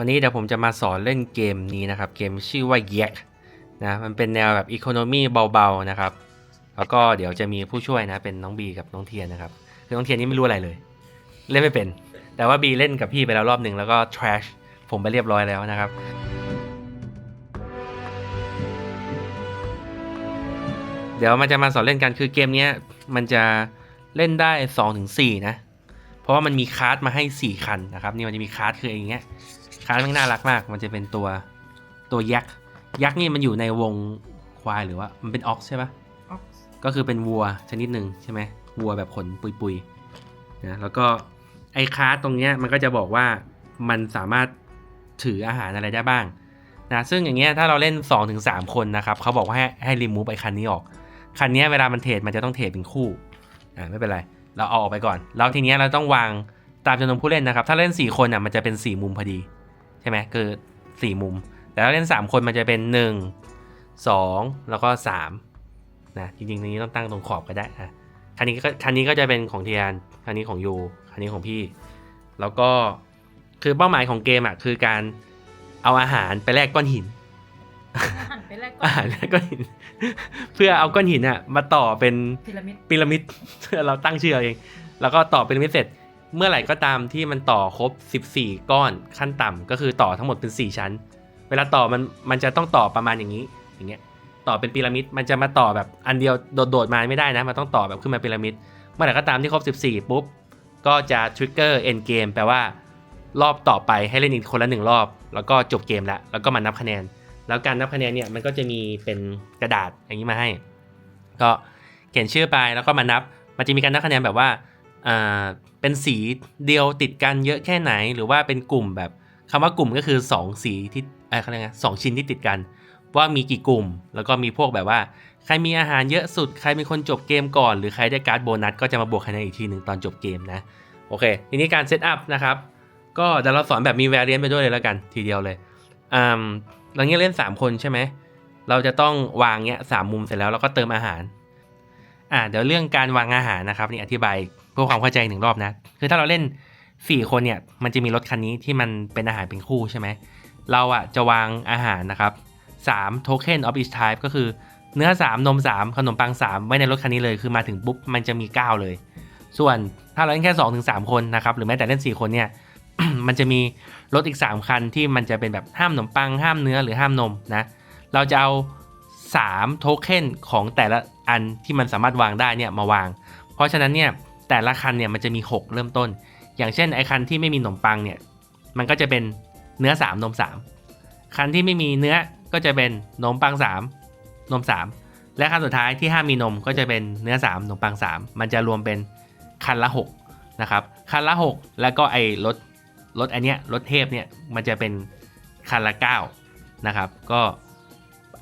วันนี้เดี๋ยวผมจะมาสอนเล่นเกมนี้นะครับ เกมชื่อว่า Yak นะมันเป็นแนวแบบอีโคโนมีเบาๆนะครับ แล้วก็เดี๋ยวจะมีผู้ช่วยนะเป็นน้องบีกับน้องเทียนนะครับคือน้องเทียนนี่ไม่รู้อะไรเลย เล่นไม่เป็น แต่ว่าบีเล่นกับพี่ไปแล้วรอบหนึ่งแล้วก็ trash ผมไปเรียบร้อยแล้วนะครับเดี๋ยวมันจะมาสอนเล่นกันคือเกมนี้มันจะเล่นได้2-4ถึงนะ เพราะว่ามันมีคาร์ดมาให้ 4 คันนะครับ นี่มันจะมีคาร์ดคืออย่างเงี้ย คาร์ดมันน่ารักมาก มันจะเป็นตัวตัวยักษ์ ยักษ์นี่มันอยู่ในวงควายหรือว่ามันเป็นออกใช่ปะ Ox ก็คือเป็นวัวชนิดหนึ่งใช่ไหมวัวแบบขนปุยๆนะแล้วก็ไอ้คาร์ดตรงเนี้ยมันก็จะบอกว่ามันสามารถถืออาหารอะไรได้บ้างนะซึ่งอย่างเงี้ยถ้าเราเล่น 2-3 คนนะครับเขาบอกว่าให้ให้รีมูฟไอ้คันนี้ออก คันเนี้ยเวลามันเทรดมันจะต้องเทรดเป็นคู่อ่าไม่เป็นไร เราเอาออกไปก่อน แล้วทีเนี้ยเราต้องวางตามจำนวนผู้เล่นนะครับ ถ้าเล่น 4 คนอะมันจะเป็น 4 มุมพอดี ใช่ไหมคือ 4 มุม แต่ถ้าเล่น 3 คนมันจะเป็น 1 2 แล้วก็3นะจริงๆตรงนี้ต้องตั้งตรงขอบก็ได้อะคันนี้ก็คันนี้ก็จะเป็นของเทียนคันนี้ของยูคันนี้ของพี่ แล้วก็คือเป้าหมายของเกมอะคือการเอาอาหารไปแลกก้อนหินหันไปแรกก่ออาหารนแลกก้อนหิน เพื่อเอาก้อนหินอะมาต่อเป็นพีระมิดพีระมิดเราตั้งชื่อเอาเองแล้วก็ต่อพีระมิดเสร็จ เมื่อไหร่ก็ตามที่มันต่อครบ 14 ก้อนขั้นต่ำก็คือต่อทั้งหมดเป็น 4 ชั้น เวลาต่อมันมันจะต้องต่อประมาณอย่างนี้อย่างเงี้ยต่อเป็นพีระมิดมันจะมาต่อแบบอันเดียวโดดๆมาไม่ได้นะมันต้องต่อแบบขึ้นมาพีระมิดเมื่อไหร่ก็ตามที่ครบ 14 ปุ๊บ ก็จะทริกเกอร์เอนเกมแปลว่ารอบต่อไปให้เล่นอีกคนละหนึ่งรอบ แล้วก็จบเกมแล้วแล้วก็มานับคะแนน แล้วการนับคะแนนเนี่ยมันก็จะมีเป็นกระดาษอย่างนี้มาให้ ก็เขียนชื่อไปแล้วก็มานับ มันจะมีการนับคะแนนแบบว่า เป็นสีเดียวติดกันเยอะแค่ไหน หรือว่าเป็นกลุ่มแบบคำว่ากลุ่มก็คือ 2 สีที่เอะไรยกไงสองชิ้นที่ติดกัน ว่ามีกี่กลุ่ม แล้วก็มีพวกแบบว่า ใครมีอาหารเยอะสุดใครเป็นคนจบเกมก่อน หรือใครได้การ์ดโบนัสก็จะมาบวกคะแนนอีกทีหนึ่งตอนจบเกมนะโอเค ทีนี้การเซตอัพนะครับก็เดี๋ยวเราสอนแบบมีแวรเรียนไปด้วยเลยแล้วกันทีเดียวเลยอ่าเราเนี้ยเล่น 3 คนใช่ไหมเราจะต้องวางเนี้ยสามมุมเสร็จแล้วเราก็เติมอาหารอ่าเดี๋ยวเรื่องการวางอาหารนะครับนี่อธิบาย พื่อความเข้าใจหนึ่งรอบนะ คือถ้าเราเล่น 4 คนเนี่ย มันจะมีรถคันนี้ที่มันเป็นอาหารเป็นคู่ใช่ไหม เราอะจะวางอาหารนะครับ3 token of each type ก็คือเนื้อ 3 นม 3 ขนมปัง 3 ไว้ในรถคันนี้เลย คือมาถึงปุ๊บ มันจะมี 9 เลย ส่วนถ้าเราเล่นแค่ 2-3 คนนะครับ หรือแม้แต่เล่น 4 คนเนี่ย มันจะมีรถอีก 3 คันที่มันจะเป็นแบบห้ามขนมปัง ห้ามเนื้อหรือห้ามนมนะ เราจะเอา3โทเค็นของแต่ละอันที่มันสามารถวางได้เนี่ยมาวาง เพราะฉะนั้นเนี่ย แต่ละคันเนี่ยมันจะมี 6 เริ่มต้น อย่างเช่นไอคันที่ไม่มีขนมปังเนี่ยมันก็จะเป็นเนื้อ 3 นม 3 คันที่ไม่มีเนื้อก็จะเป็นนมปัง 3 นม 3 และคันสุดท้ายที่ห้ามมีนมก็จะเป็นเนื้อ 3 นมปัง 3 มันจะรวมเป็นคันละ 6 นะครับ คันละ 6 แล้วก็ไอรถรถอันเนี้ยรถเทพเนี่ยมันจะเป็นคันละ 9 นะครับ ก็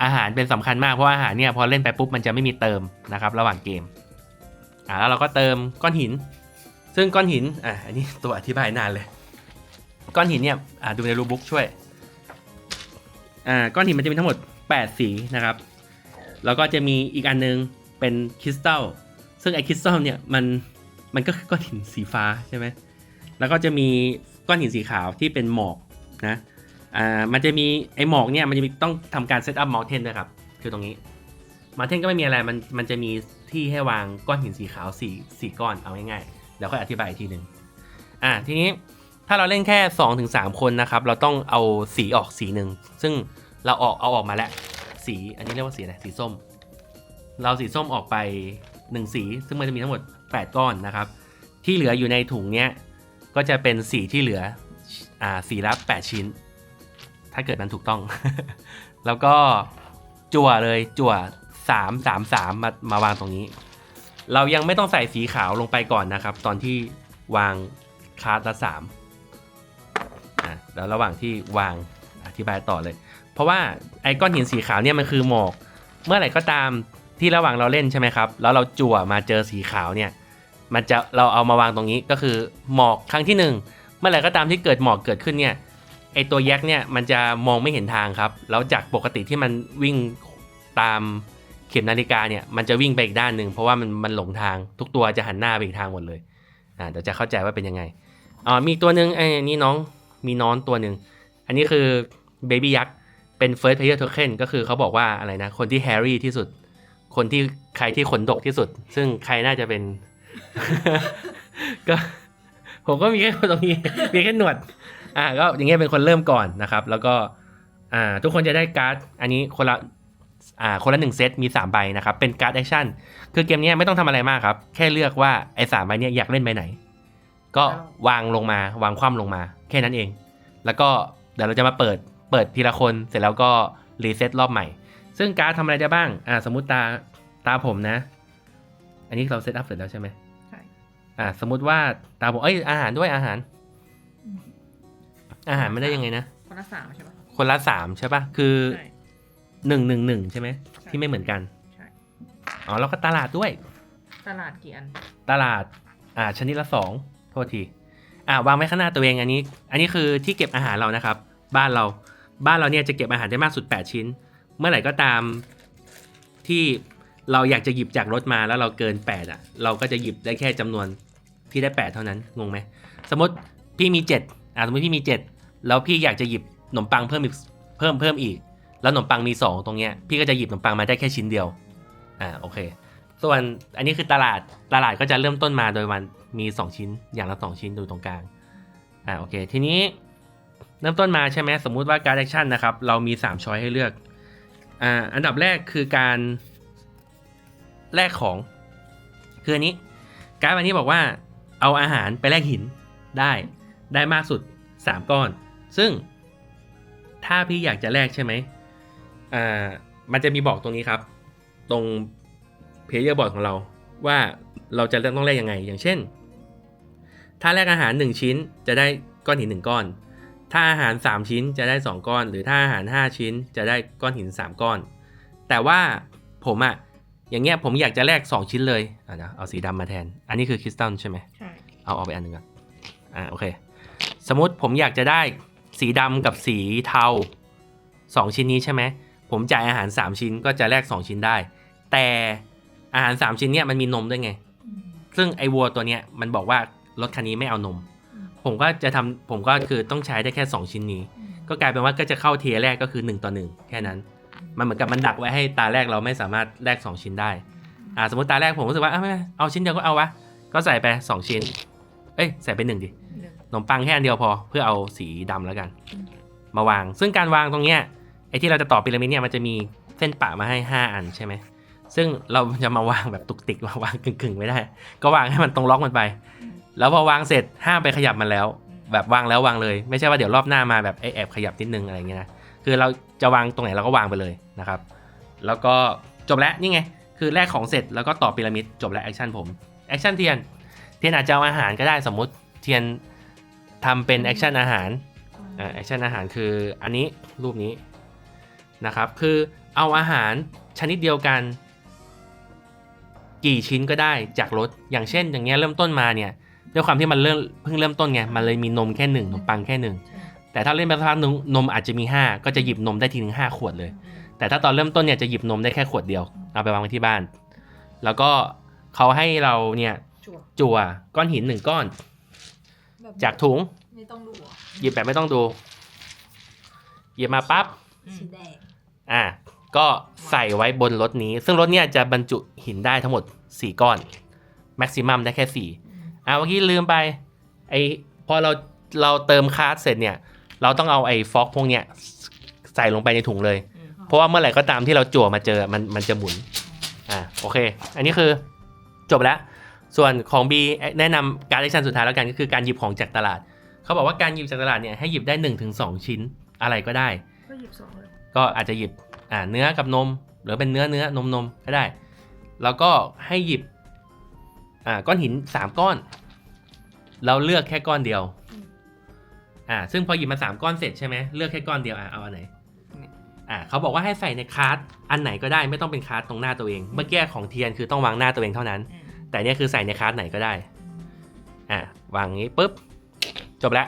อาหารเป็นสำคัญมากเพราะอาหารเนี่ยพอเล่นไปปุ๊บมันจะไม่มีเติมนะครับระหว่างเกม อ่าแล้วเราก็เติมก้อนหิน ซึ่งก้อนหินอะอันนี้ตัวอธิบายนานเลย ก้อนหินเนี่ยอ่าดูในรูบุ๊กช่วยอ่าก้อนหินมันจะมีทั้งหมด 8 สีนะครับ แล้วก็จะมีอีกอันนึงเป็นคริสตัลซึ่งไอคริสตัลเนี่ยมันมันก็คือก้อนหินสีฟ้าใช่ไหมแล้วก็จะมีก้อนหินสีขาวที่เป็นหมอกนะอ่ามันจะมีไอหมอกเนี่ยมันจะมีต้องทำการเซตอัพมอลเทนด้วยครับ คือตรงนี้ มอลเทนก็ไม่มีอะไรมันมันจะมีที่ให้วางก้อนหินสีขาวสี่สี่ก้อนเอาง่ายๆเดี๋ยวค่อยอธิบายอีกทีหนึ่งอ่าทีนี้ถ้าเราเล่นแค่2อถึงสคนนะครับ เราต้องเอาสีออกสีหนึ่งซึ่งเราออกเอาออกมาแล้ว สีอันนี้เรียกว่าสีอะไรสีส้ม เราสีส้มออกไป 1 สี ซึ่งมันจะมีทั้งหมด 8 ก้อนนะครับ ที่เหลืออยู่ในถุงเนี้ยก็จะเป็นสีที่เหลืออ่าสีละ8ชิ้น ถ้าเกิดมันถูกต้อง แล้วก็จั่วเลยจั่ว สามสามสามมามาวางตรงนี้ เรายังไม่ต้องใส่สีขาวลงไปก่อนนะครับ ตอนที่วางคาร์ดละสามแล้วระหว่างที่วางอธิบายต่อเลย เพราะว่าไอ้ก้อนหินสีขาวเนี่ยมันคือหมอก เมื่อไหร่ก็ตามที่ระหว่างเราเล่นใช่ไหมครับ แล้วเราจั่วมาเจอสีขาวเนี่ย มันจะเราเอามาวางตรงนี้ก็คือหมอกครั้งที่หนึ่งเมื่อไหร่ก็ตามที่เกิดหมอกเกิดขึ้นเนี่ยไอตัวแยกเนี่ยมันจะมองไม่เห็นทางครับ แล้วจากปกติที่มันวิ่งตาม เข็มนาฬิกาเนี่ยมันจะวิ่งไปอีกด้านหนึ่งเพราะว่ามันมันหลงทางทุกตัวจะหันหน้าไปอีกทางหมดเลยอ่าเดี๋ยวจะเข้าใจว่าเป็นยังไงอ่ามีตัวหนึ่งไอ้นี่น้องมีน้อนตัวหนึ่งอันนี้คือ Baby ยักษ์เป็น First Player Token ก็คือเขาบอกว่าอะไรนะ คนที่แฮร์รี่ที่สุด คนที่ใครที่ขนดกที่สุด ซึ่งใครน่าจะเป็น ก็ผมก็มีแค่คนตรงนี้มีแค่หนวด อ่าก็อย่างเงี้ยเป็นคนเริ่มก่อนนะครับ แล้วก็อ่าทุกคนจะได้การ์ด อันนี้คนละ อ่าคนละหนึ่งเซตมีสามใบนะครับเป็นการ์ดแอคชั่นคือเกมเนี้ยไม่ต้องทำอะไรมากครับ แค่เลือกว่าไอ้สามใบเนี้ยอยากเล่นใบไหน ก็วางลงมาวางคว่ำลงมา แค่นั้นเอง แล้วก็เดี๋ยวเราจะมาเปิดเปิดทีละคนเสร็จแล้วก็รีเซ็ตรอบใหม่ ซึ่งการ์ดทำอะไรได้บ้างอ่าสมมติตาตาผมนะ อันนี้เราเซตอัพเสร็จแล้วใช่ไหมใช่อ่าสมมติว่าตาผมเอ้ยอาหารด้วยอาหาร อาหารไม่ได้ยังไงนะคนละสามใช่ปะคนละสามใช่ปะคือใช่ หนึ่งหนึ่งหนึ่งใช่ไหมใช่ที่ไม่เหมือนกันใช่ อ๋อแล้วก็ตลาดด้วย ตลาดกี่อันตลาดอ่าชนิดละสองโทษทีอ่าวางไว้ข้างหน้าตัวเองอันนี้ อันนี้คือที่เก็บอาหารเรานะครับ บ้านเราบ้านเราเนี่ยจะเก็บอาหารได้มากสุด 8 ชิ้น เมื่อไหร่ก็ตามที่เราอยากจะหยิบจากรถมาแล้วเราเกิน 8 อะ เราก็จะหยิบได้แค่จำนวนที่ได้ 8 เท่านั้นงงไหมสมมติพี่มี 7 อ่าสมมติพี่มี 7 แล้วพี่อยากจะหยิบขนมปังเพิ่มอีกเพิ่มเพิ่มอีก แล้วขนมปังมี 2 ตรงเนี้ยพี่ก็จะหยิบขนมปังมาได้แค่ชิ้นเดียวอ่าโอเค ส่วนอันนี้คือตลาดตลาดก็จะเริ่มต้นมาโดยวันมี 2 ชิ้นอย่างละ 2 ชิ้นดูตรงกลางอ่าโอเค ทีนี้เริ่มต้นมาใช่ไหมสมมุติว่าการแอคชั่นนะครับ เรามี 3 ช้อยให้เลือกอ่าอันดับแรกคือการแลกของ คืออันนี้ การดวันนี้บอกว่าเอาอาหารไปแลกหินได้ได้มากสุด 3 ก้อน ซึ่งถ้าพี่อยากจะแลกใช่ไหม อ่ามันจะมีบอกตรงนี้ครับ ตรงเพลเยอร์บอร์ดของเราว่าเราจะต้องแลกยังไง อย่างเช่น ถ้าแลกอาหาร 1 ชิ้นจะได้ก้อนหิน 1 ก้อน ถ้าอาหาร 3 ชิ้นจะได้ 2 ก้อน หรือถ้าอาหาร 5 ชิ้นจะได้ก้อนหิน 3 ก้อน แต่ว่าผมอะอย่างเงี้ยผมอยากจะแลก2 ชิ้นเลยอะเดี๋ยวเอาสีดำมาแทน อันนี้คือคริสตัลใช่ไหมใช่เอาเอาไปอันหนึงก่อนอ่าโอเค สมมติผมอยากจะได้สีดำกับสีเทาสองชิ้นนี้ใช่ไหม ผมจ่ายอาหาร 3 ชิ้นก็จะแลก2 ชิ้นได้ แต่อาหาร 3 ชิ้นเนี้ยมันมีนมด้วยไง ซึ่งไอวัวตัวเนี้ยมันบอกว่ารถคันนี้ไม่เอานม ผมก็จะทำผมก็คือต้องใช้ได้แค่ 2 ชิ้นนี้ ก็กลายเป็นว่าก็จะเข้าเทียร์แรกก็คือ 1 ต่อ 1 แค่นั้น มันเหมือนกับมันดักไว้ให้ตาแรกเราไม่สามารถแลก2 ชิ้นได้อ่าสมมติตาแรกผมรู้สึกว่าเอาไม่เป็นไรเอาชิ้นเดียวก็เอาวะก็ใส่ไป2ชิ้น เอ้ยใส่ไปหนึ่งดิหนึ่งขนมปังแค่อันเดียวพอเพื่อเอาสีดำแล้วกัน มาวาง ซึ่งการวางตรงเนี้ยไอ้ ที่เราจะต่อพีระมิดเนี่ยมันจะมีเส้นปะมาให้ 5 อันใช่ไหมซึ่งเราจะมาวางแบบตุกติกมาวางกึ่งๆ ไม่ได้ ก็วางให้มันตรงล็อกมันไป แล้วพอวางเสร็จห้ามไปขยับมันแล้ว แบบวางแล้ววางเลย ไม่ใช่ว่าเดี๋ยวรอบหน้ามาแบบเอ้ยแอบขยับนิดนึงอะไรเงี้ยนะคือเราจะวางตรงไหนเราก็วางไปเลยนะครับ แล้วก็จบแล้วนี่ไงคือแลกของเสร็จแล้วก็ต่อพีระมิดจบแล้วแอคชั่นผมแอคชั่นเทียนเทียนอาจจะเอาอาหารก็ได้สมมุติเทียนทำเป็นแอคชั่นอาหารแอคชั่นอาหารคืออันนี้รูปนี้ นะครับคือเอาอาหารชนิดเดียวกัน กี่ชิ้นก็ได้จากรถอย่างเช่น อย่างเงี้ยเริ่มต้นมาเนี่ยด้วยความที่มันเริ่มเพิ่งเริ่มต้นไงมันเลยมีนมแค่หนึ่งขนมปังแค่หนึ่งแต่ถ้าเล่นไปสักพักนึงนมอาจจะมี 5 ก็จะหยิบนมได้ทีนึงห้าขวดเลย แต่ถ้าตอนเริ่มต้นเนี่ยจะหยิบนมได้แค่ขวดเดียวเอาไปวางไว้ที่บ้าน แล้วก็เขาให้เราเนี่ยจั่วจั่วก้อนหินหนึ่งก้อน จากถุงไม่ต้องดูอะหยิบแบบไม่ต้องดู หยิบมาปั๊บอืมสีแดง อะก็ใส่ไว้บนรถนี้ ซึ่งรถเนี่ยจะบรรจุหินได้ทั้งหมด 4 ก้อนแม็กซิมัมได้แค่ 4อะเมื่อกี้ลืมไปไอพอเราเราเติมคาร์ดเสร็จเนี่ย เราต้องเอาไอ้ฟอกพวกเนี้ยใส่ลงไปในถุงเลยอืมเพราะว่าเมื่อไหร่ก็ตามที่เราจั่วมาเจอมันมันจะหมุนอ่าโอเค อันนี้คือจบแล้วส่วนของ B แนะนำการเล็กชันสุดท้ายแล้วกันก็คือการหยิบของจากตลาด เขาบอกว่าการหยิบจากตลาดเนี่ยให้หยิบได้ 1-2 ชิ้นอะไรก็ได้ก็หยิบสองเลย ก็อาจจะหยิบอ่าเนื้อกับนม หรือเป็นเนื้อเนื้อนมนมก็ได้ แล้วก็ให้หยิบอ่าก้อนหิน 3 ก้อน เราเลือกแค่ก้อนเดียวอ่าซึ่งพอหยิบมา 3 ก้อนเสร็จใช่ไหมเลือกแค่ก้อนเดียวอะเอาอันไหนอ่าเขาบอกว่าให้ใส่ในคาร์ดอันไหนก็ได้ไม่ต้องเป็นคาร์ดตรงหน้าตัวเอง เมื่อกี้ของเทียนคือต้องวางหน้าตัวเองเท่านั้นอืมแต่เนี่ยคือใส่ในคาร์ดไหนก็ได้อะวางงี้ปุ๊บจบแล้ว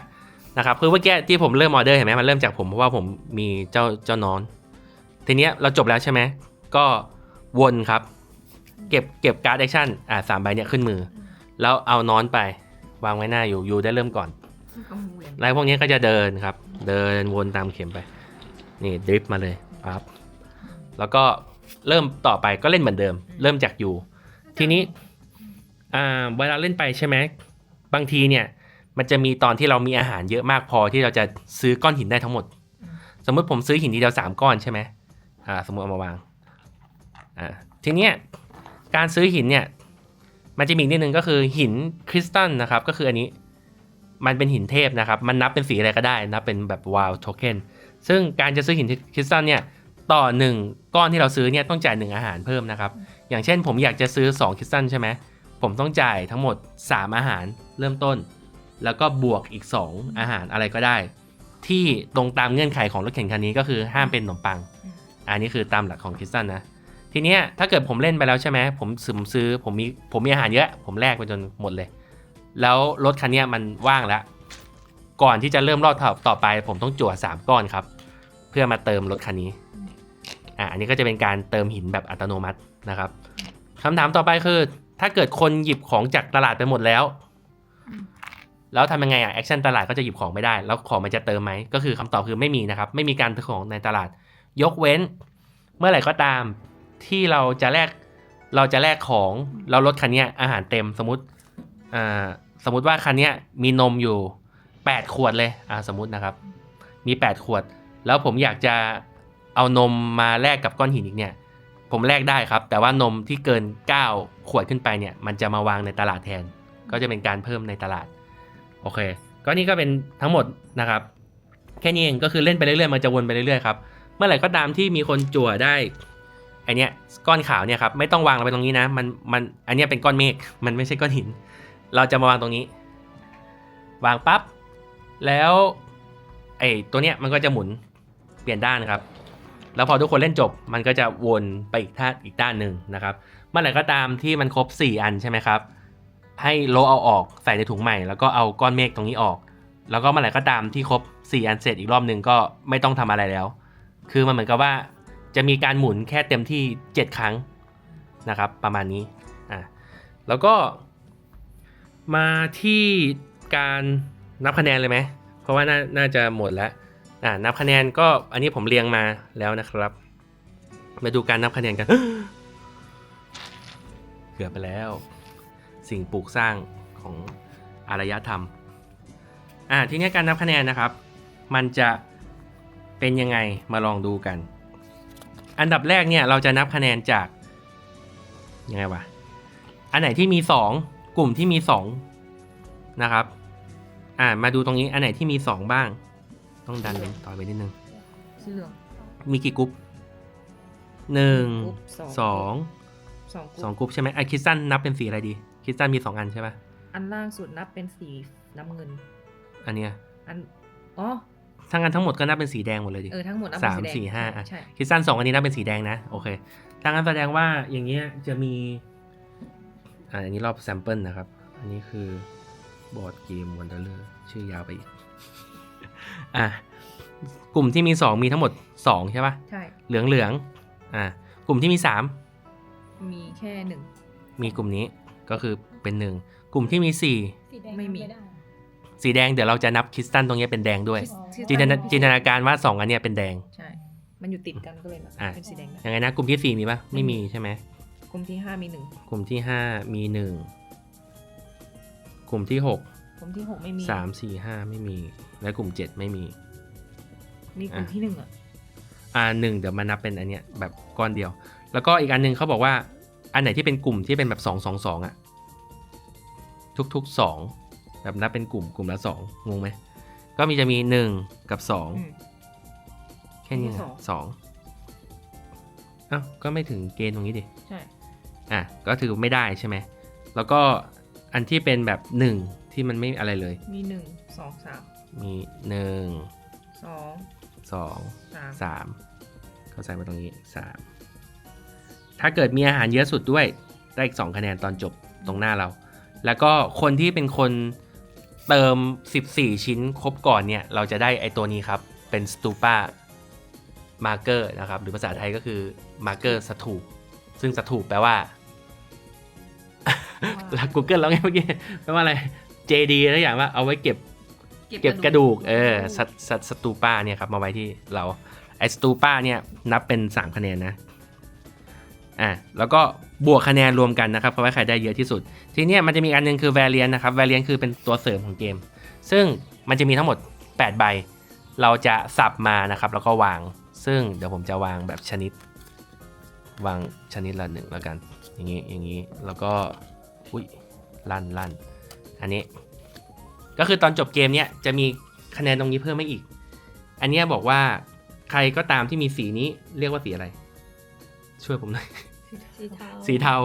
นะครับคือเมื่อกี้ที่ผมเริ่มออเดอร์เห็นไหมมันเริ่มจากผมเพราะว่าผมมีเจ้าเจ้านอน ทีเนี้ยเราจบแล้วใช่ไหมก็วนครับ เก็บเก็บการ์ดแอคชั่นอ่าสามใบเนี่ยขึ้นมือ แล้วเอานอนไปวางไว้หน้าอยู่อยู่ได้เริ่มก่อนก็หมุนเวียนแล้วพวกนี้ก็จะเดินครับ เดินวนตามเข็มไปนี่ดริฟต์มาเลยปั๊บแล้วก็เริ่มต่อไปก็เล่นเหมือนเดิม เริ่มจากอยู่ ทีนี้อ่าเวลาเล่นไปใช่ไหมบางทีเนี่ย มันจะมีตอนที่เรามีอาหารเยอะมากพอที่เราจะซื้อก้อนหินได้ทั้งหมด สมมติผมซื้อหินทีเดียวสามก้อนใช่ไหมอ่าสมมติเอามาวางอ่าทีเนี้ยการซื้อหินเนี่ยมันจะมีอีกนิดนึงก็คือหินคริสตัลนะครับก็คืออันนี้มันเป็นหินเทพนะครับ มันนับเป็นสีอะไรก็ได้นับเป็นแบบว o ลโทเค็นซึ่งการจะซื้อหินคริสตัลเนี่ยต่อหนึ่งก้อนที่เราซื้อเนี่ยต้องจ่ายหนึ่งอาหารเพิ่มนะครับ อย่างเช่นผมอยากจะซื้อ 2 คริสตัลใช่ไหมผมต้องจ่ายทั้งหมด 3 อาหารเริ่มต้น แล้วก็บวกอีก 2 อาหารอะไรก็ได้ ที่ตรงตามเงื่อนไขของรถเข็นคันนี้ก็คือห้ามเป็นขนมปัง อันนี้คือตามหลักของคริสตัลนะ ทีเนี้ยถ้าเกิดผมเล่นไปแล้วใช่ไหมผมซื้อซื้อผมมีผมมีอาหารเยอะ ผมแลกไปจนหมดเลย แล้วรถคันเนี้ยมันว่างแล้ว ก่อนที่จะเริ่มรอบต่อต่อไป ผมต้องจั่วสามก้อนครับ เพื่อมาเติมรถคันนี้อะอันนี้ก็จะเป็นการเติมหินแบบอัตโนมัตินะครับคำถามต่อไปคือ ถ้าเกิดคนหยิบของจากตลาดไปหมดแล้ว แล้วทำยังไงอะแอคชั่นตลาดก็จะหยิบของไม่ได้ แล้วของมันจะเติมไหม ก็คือคำตอบคือไม่มีนะครับ ไม่มีการซื้อของในตลาด ยกเว้น เมื่อไหร่ก็ตามที่เราจะแลกเราจะแลกของเรารถคันนี้อาหารเต็มสมมติอ่าสมมติว่าคันนี้มีนมอยู่ 8 ขวดเลยอ่าสมมตินะครับ มี 8 ขวด แล้วผมอยากจะเอานมมาแลกกับก้อนหินอีกเนี่ย ผมแลกได้ครับ แต่ว่านมที่เกิน 9 ขวดขึ้นไปเนี่ย มันจะมาวางในตลาดแทน ก็จะเป็นการเพิ่มในตลาด โอเค ก็นี่ก็เป็นทั้งหมดนะครับ แค่นี้เองก็คือเล่นไปเรื่อยๆมันจะวนไปเรื่อยๆครับ เมื่อไหร่ก็ตามที่มีคนจั่วได้ไอเนี้ยก้อนขาวเนี่ยครับไม่ต้องวางลงไปตรงนี้นะ มันมันอันเนี้ยเป็นก้อนเมฆมันไม่ใช่ก้อนหิน เราจะมาวางตรงนี้ วางปั๊บแล้วไอตัวเนี้ยมันก็จะหมุนเปลี่ยนด้านครับ แล้วพอทุกคนเล่นจบมันก็จะวนไปอีกท่าอีกด้านหนึ่งนะครับ เมื่อไหร่ก็ตามที่มันครบ 4 อันใช่ไหมครับ ให้โลเอาออกใส่ในถุงใหม่ แล้วก็เอาก้อนเมฆตรงนี้ออก แล้วก็เมื่อไหร่ก็ตามที่ครบ 4 อันเสร็จอีกรอบหนึ่งก็ไม่ต้องทำอะไรแล้ว คือมันเหมือนกับว่าจะมีการหมุนแค่เต็มที่ 7 ครั้งนะครับประมาณนี้อะแล้วก็มาที่การนับคะแนนเลยไหม เพราะว่านาน่าจะหมดแล้วอะนับคะแนนก็อันนี้ผมเรียงมาแล้วนะครับ มาดูการนับคะแนนกัน เกือบไปแล้ว สิ่งปลูกสร้างของอารยธรรมอ่าทีนี้การนับคะแนนนะครับ มันจะเป็นยังไงมาลองดูกัน อันดับแรกเนี่ยเราจะนับคะแนนจากยังไงวะอันไหนที่มี 2 กลุ่มที่มี 2 นะครับ อ่ามาดูตรงนี้อันไหนที่มี 2 บ้าง ต้องดันต่อไปนิดนึงสีเหลืองมีกี่กลุ่มหนึ่งกรุ๊ปสองสองสองกสอรุ๊งปกลุ่มใช่ไหมอะคิดสั้นนับเป็นสีอะไรดี คิดสั้นมีสองอันใช่ปะอันล่างสุดนับเป็นสีน้ำเงิน อันเนี้ย อัน อ๋อทั้งอันทั้งหมดก็นับเป็นสีแดงหมดเลยดิเออทั้งหมดนับสาเป็นมสีแดงสี่ห้าอะใช่คิดสั้นสองอันนี้นับเป็นสีแดงนะ โอเคดังนั้นแสดงว่าอย่างเงี้ยจะมี อ่าอันนี้รอบแซมเปิลนะครับ อันนี้คือบอร์ดเกมวันเดอร์ชื่อยาวไปอีก อะกลุ่มที่มีสองมีทั้งหมดสองใช่ปะใช่ เหลืองเหลือง อะกลุ่มที่มีสามมีแค่หนึ่ง มีกลุ่มนี้ ก็คือเป็นหนึ่งกลุ่มที่มีสี่สีแดงไม่มี ด้ สีแดงเดี๋ยวเราจะนับคริสตัลตรงเนี้ยเป็นแดงด้วยที่จินตนาจินตนาการว่าสองอันเนี้ยเป็นแดง ใช่ มันอยู่ติดกันก็เลยแบบอะ เป็นสีแดงนะยังไงนะกลุ่มที่สี่มีปะไม่มีใช่ไหมกลุ่มที่ห้ามีหนึ่งกลุ่มที่ห้ามีหนึ่งกลุ่มที่หกกลุ่มที่หกไม่มี สามสี่ห้าไม่มี และกลุ่มเจ็ดไม่มีมีกลุ่มอะที่หนึ่งอะ อ่าหนึ่งเดี๋ยวมานับเป็นอันเนี้ยแบบก้อนเดียว แล้วก็อีกอันหนึ่งเขาบอกว่า อันไหนที่เป็นกลุ่มที่เป็นแบบสองสองสองอะทุกๆสองแบบนับเป็นกลุ่มกลุ่มละสองงงไหม ก็มีจะมีหนึ่งกับสองอืมแค่นี้มีนะสองสองอ้าวก็ไม่ถึงเกณฑ์ตรงนี้ดิ ใช่ อะ ก็ถือไม่ได้ใช่ไหม แล้วก็อันที่เป็นแบบหนึ่งที่มันไม่อะไรเลย มีหนึ่งสองสามมีหนึ่งสองสองสามสามเขาใส่มาตรงนี้สาม ถ้าเกิดมีอาหารเยอะสุดด้วยได้อีกสองคะแนนตอนจบตรงหน้าเรา แล้วก็คนที่เป็นคนเติม 14 ชิ้นครบก่อนเนี่ย เราจะได้ไอตัวนี้ครับ เป็นสตูป a มาร์เกอร์นะครับ หรือภาษาไทยก็คือมาร์เกอร์สถูปซึ่งสถูปแปลว่าหลัก Google แล้วไงเมื่อกี้แปลว่าอะไร JD อะไรอย่างว่าเอาไว้เก็บเก็บกระดูก เออสตสตสตูป้าเนี่ยครับ มาไว้ที่เราไอสตูป้าเนี่ยนับเป็น 3 คะแนนนะ อะแล้วก็บวกคะแนนรวมกันนะครับเพราะว่าใครได้เยอะที่สุด ทีนี้มันจะมีอันหนึงคือ variant นะครับ variant คือเป็นตัวเสริมของเกม ซึ่งมันจะมีทั้งหมด 8 ใบ เราจะสับมานะครับแล้วก็วาง ซึ่งเดี๋ยวผมจะวางแบบชนิด วางชนิดละหนึ่งแล้วกัน อย่างนี้อย่างนี้แล้วก็อุ้ยลั่นลั่นอันนี้ ก็คือตอนจบเกมเนี้ยจะมีคะแนนตรงนี้เพิ่มไมาอีก อันเนี้ยบอกว่าใครก็ตามที่มีสีนี้เรียกว่าสีอะไร ช่วยผมหน่อย สีเทาสีเทา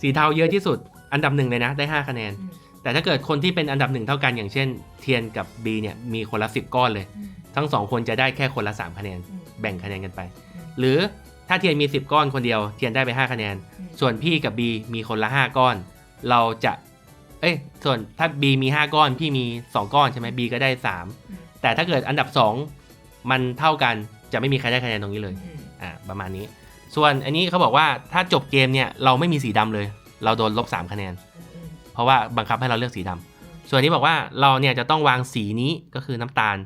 สีเทาเยอะที่สุด อันดับหนึ่งเลยนะ ได้ 5 คะแนนอืมแต่ถ้าเกิดคนที่เป็นอันดับหนึ่งเท่ากันอย่างเช่น เทียนกับ B เนี่ยมีคนละ 10 ก้อนเลยอืมทั้งสองคนจะได้แค่คนละ 3 คะแนนอืมแบ่งคะแนนกันไปอืมหรือถ้าเทียนมี 10 ก้อนคนเดียว เทียนได้ไป 5 คะแนนอืมส่วนพี่กับ B มีคนละ 5 ก้อน เราจะเอ้ยส่วนถ้า B มี 5 ก้อน พี่มี 2 ก้อนใช่ไหม B ก็ได้อืม3แต่ถ้าเกิดอันดับ 2 มันเท่ากันจะไม่มีใครได้คะแนนตรงนี้เลยอืมอ่า ประมาณนี้ ส่วนอันนี้เขาบอกว่าถ้าจบเกมเนี่ยเราไม่มีสีดำเลย เราโดนลบ3คะแนนอืมเพราะว่าบังคับให้เราเลือกสีดำส่วนนี้บอกว่าเราเนี่ยจะต้องวางสีนี้ก็คือน้ำตาล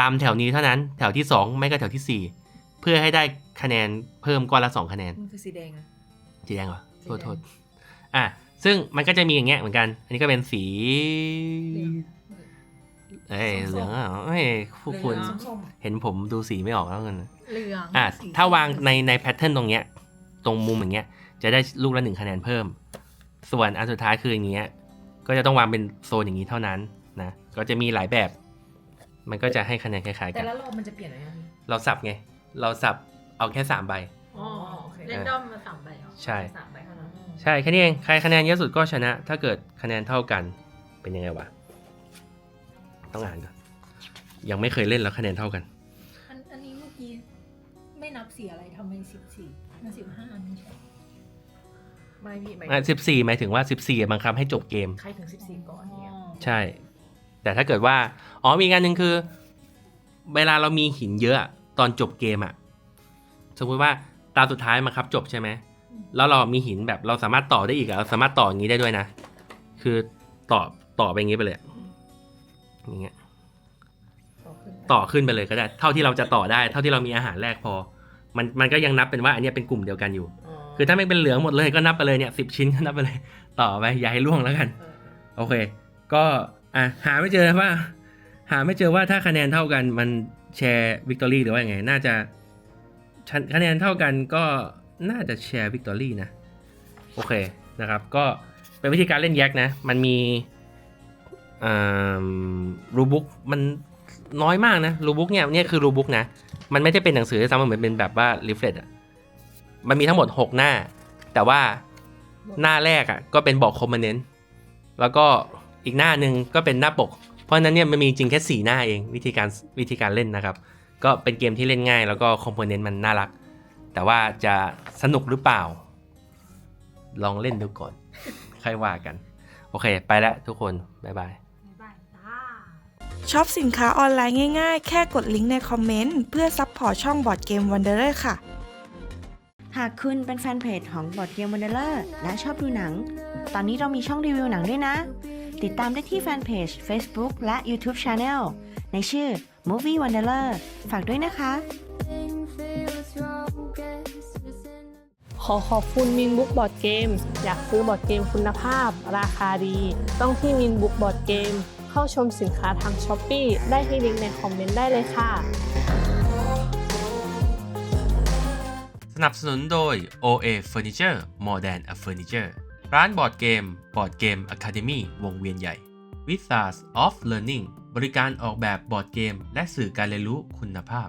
ตามแถวนี้เท่านั้นแถวที่ 2 ไม่ก็แถวที่ 4 เพื่อให้ได้คะแนนเพิ่มก้อนละ2คะแนนมันคือสีแดงอะสีแดงเหรอโทษสีแดงโทษอะซึ่งมันก็จะมีอย่างเงี้ยเหมือนกัน อันนี้ก็เป็นสี เอ้ยเหลืองอะเอ้ยพวกคุณเหลืองส้มเห็นผมดูสีไม่ออกแล้วกันเหลืองอะสีถ้าวางในในแพทเทิร์นตรงเนี้ย ตรงมุมอย่างเงี้ย จะได้ลูกละหนึ่งคะแนนเพิ่ม ส่วนอันสุดท้ายคืออย่างเงี้ย ก็จะต้องวางเป็นโซนอย่างนี้เท่านั้นนะ ก็จะมีหลายแบบ มันก็จะให้คะแนนคล้ายๆแต่กันละรอบมันจะเปลี่ยนอะไรนะพี่เราสับไง เราสับเอาแค่สามใบ อ๋อโอเคเล่นดอมมาสามใบเหรอใช่ สามใบเท่านั้น ใช่แค่นี้เอง ใครคะแนนเยอะสุดก็ชนะ ถ้าเกิดคะแนนเท่ากัน เป็นยังไงวะ ต้องอ่านก่อนยังไม่เคยเล่นแล้วคะแนนเท่ากัน อันอันนี้เมื่อกี้ไม่นับสีอะไรทำไมสิบสี่มันสิบห้าอันไม่ใช่ไม่พี่ไม่อะสิบสี่หมายถึงว่าสิบสี่บังคับให้จบเกม ใครถึงสิบสี่ก่อนเนี่ยใช่ แต่ถ้าเกิดว่า อ๋อมีงานหนึ่งคือ เวลาเรามีหินเยอะอะตอนจบเกมอะสมมติว่าตาสุดท้ายมาครับจบใช่ไหมแล้วเรามีหินแบบเราสามารถต่อได้อีกอะเราสามารถต่ออย่างนี้ได้ด้วยนะ คือต่อต่อไปอย่างนี้ไปเลยอะ อย่างเงี้ยต่อขึ้นไปต่อขึ้นไปเลยก็ได้ เท่าที่เราจะต่อได้ เท่าที่เรามีอาหารแรกพอ มันมันก็ยังนับเป็นว่าอันเนี้ยเป็นกลุ่มเดียวกันอยู่ คือถ้าไม่เป็นเหลืองหมดเลยก็นับไปเลยเนี่ยสิบชิ้นก็นับไปเลย ต่อไปอย่าให้ล่วงแล้วกันเออโอเค ก็อะหาไม่เจอว่า หาไม่เจอว่าถ้าคะแนนเท่ากันมันแชร์วิกตอรี่หรือว่ายังไง น่าจะชันคะแนนเท่ากันก็น่าจะแชร์วิกตอรี่นะ โอเคนะครับ ก็เป็นวิธีการเล่นแยกนะ มันมี รูบุ๊กมันน้อยมากนะรูบุ๊กเนี่ยเนี่ยคือรูบุ๊กนะ มันไม่ได้เป็นหนังสือซ้ำมันเหมือนเป็นแบบว่าลิฟเลตอะมันมีทั้งหมด 6 หน้า แต่ว่าหน้าแรกอะก็เป็นบอกคอมเมนต์แล้วก็อีกหน้าหนึ่งก็เป็นหน้าปก เพราะฉะนั้นเนี่ยมันมีจริงแค่ 4 หน้าเองวิธีการวิธีการเล่นนะครับ ก็เป็นเกมที่เล่นง่าย แล้วก็คอมโพเนนต์มันน่ารัก แต่ว่าจะสนุกหรือเปล่า ลองเล่นดูก่อน ค่อยว่ากัน โอเค ไปแล้วทุกคน บ๊ายบาย ช็อปสินค้าออนไลน์ง่ายๆ แค่กดลิงก์ในคอมเมนต์ เพื่อซัพพอร์ตช่องบอร์ดเกมวันเดอร์ค่ะ หากคุณเป็นแฟนเพจของบอดเกมวันเดอร์และชอบดูหนัง ตอนนี้เรามีช่องรีวิวหนังด้วยนะ ติดตามได้ที่แฟนเพจ Facebook และ YouTube Channel ในชื่อ Movie Wanderer ฝากด้วยนะคะ ขอขอบคุณมินบุ๊กบอร์ดเกม อยากซื้อบอร์ดเกมคุณภาพ ราคาดี ต้องที่มินบุ๊กบอร์ดเกม เข้าชมสินค้าทางช้อปปีได้ที่ลิงก์ในคอมเมนต์ได้เลยค่ะ สนับสนุนโดย OA Furniture More Than a Furniture ร้านบอร์ดเกม บอร์ดเกม Academy วงเวียนใหญ่ w i z a r s of Learning บริการออกแบบบอร์ดเกม และสื่อการเรียนรู้คุณภาพ